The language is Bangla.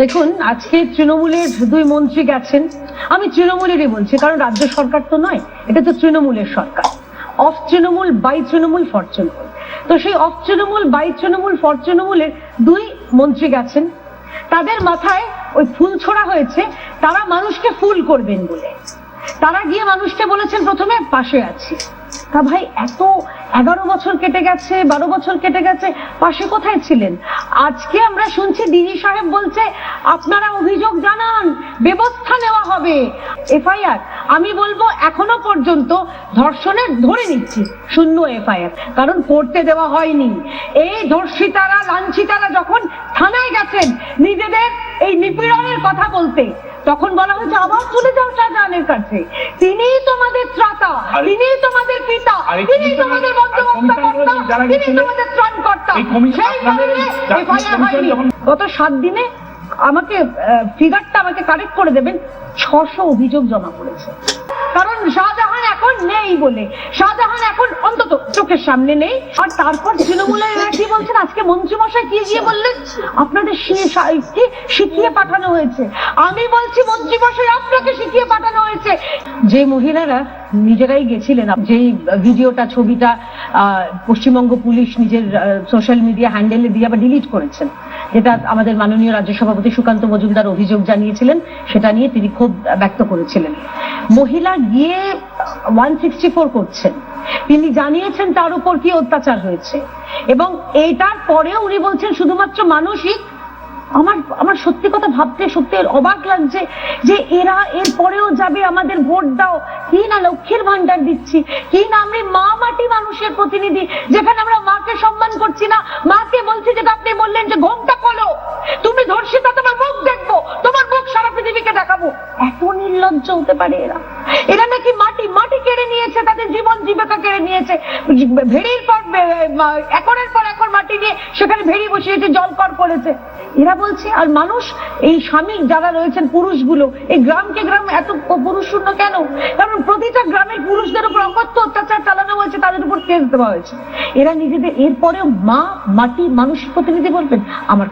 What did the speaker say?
দেখুন, আজকে তৃণমূলের দুই মন্ত্রী গেছেন। আমি তৃণমূলেরই বলছি, কারণ রাজ্য সরকার তো নয়, এটা তো তৃণমূলের সরকার। Of Trinamool, by Trinamool, for Trinamool. তো সেই of Trinamool, by Trinamool, for তৃণমূলের দুই মন্ত্রী গেছেন। তাদের মাথায় ওই ফুল ছোড়া হয়েছে, তারা মানুষকে ফুল করবেন বলে। তারা গিয়ে মানুষকে বলেছেন, প্রথমে পাশে আছি। তা ভাই, এত এগারো বছর কেটে গেছে, বারো বছর কেটে গেছে, পাশে কোথায় ছিলেন? আজকে আমরা শুনছি ডিজি সাহেব বলছে, আপনারা অভিযোগ জানান, ব্যবস্থা নেওয়া হবে। এফআইআর, আমি বলব এখনও পর্যন্ত ধর্ষণের ধরে নিচ্ছি, শূন্য এফআইআর, কারণ করতে দেওয়া হয়নি। এই ধর্ষিতারা, লাঞ্ছিতারা যখন থানায় গেছেন, নিজেদের এই নিপীড়নের কথা বলতে তখন বলা হয়েছে আবার চলে যাও শাহজাহানের কাছে। তিনিই তোমাদের ত্রাতা তিনিই তোমাদের পিতা কমিশন- তোমাদের যারা তিনি তোমাদের ত্রাণকর্তা। এই কমিশন সেই কারণে হয়নি। গত সাত দিনে আমাকে ফিগারটা আমাকে কারেক্ট করে দেবেন ছশো অভিযোগ জমা পড়েছে। কারণ শাহজাহান এখন নেই বলে। এখন অন্তত চোখের সামনে নেই। আর তারপর তৃণমূলের কি বলছেন? আজকে মন্ত্রীমশাই কি গিয়ে বললেন? আপনাদের কি শিখিয়ে পাঠানো হয়েছে। আমি বলছি, মন্ত্রীমশাই, আপনাকে শিখিয়ে পাঠানো হয়েছে। যে মহিলারা নিজেরাই গেছিলেন, যেই ভিডিওটা, ছবিটা পশ্চিমবঙ্গ পুলিশ নিজের সোশ্যাল মিডিয়া হ্যান্ডেলে দিয়ে আবার ডিলিট করেছেন। যেটা আমাদের মাননীয় রাজ্য সভাপতি সুকান্ত মজুমদার অভিযোগ জানিয়েছিলেন, সেটা নিয়ে তিনি ক্ষোভ ব্যক্ত করেছিলেন। মহিলা গিয়ে ওয়ান সিক্সটি ফোর করছেন। তিনি জানিয়েছেন তার উপর কি অত্যাচার হয়েছে। এবং এইটার পরেও উনি বলছেন, শুধুমাত্র মানসিক আমার আমার সত্যি কথা ভাবতে সত্যি অবাক লাগছে যে এরা এর পরেও যাবে আমাদের ভোট দাও। কি না লক্ষ্মীর ভান্ডার দিচ্ছি? কি না আমি মা মাটি মানুষের প্রতিনিধি যেখানে আমরা মাকে সম্মান করছি না? মাকে বলছি যেটা আপনি বললেন যে ঘোমটা খোলো। তুমি ধর্ষিতা, তোমার মুখ দেখব। তোমার মুখ সারা পৃথিবীকে দেখাবো। এত নির্লজ্জ হতে পারে এরা। এরা নাকি মাটি ভেড়ির পর একরের পর একর মাটি নিয়ে সেখানে ভেড়ি বসিয়েছে, জল কর করেছে। এরা বলছে, আর মানুষ, এই স্বামী যারা রয়েছেন পুরুষগুলো, এই গ্রামকে গ্রাম এত পুরুষ শূন্য কেন? কারণ প্রতিটা গ্রামের পুরুষদের উপর অকথ্য অত্যাচার চালানো হয়েছে, তাদের উপর কেস দেওয়া হয়েছে। এরা নিজেদের, এরপরেও মা, মাটি, মানুষ প্রতিনিধি বলবেন, আমার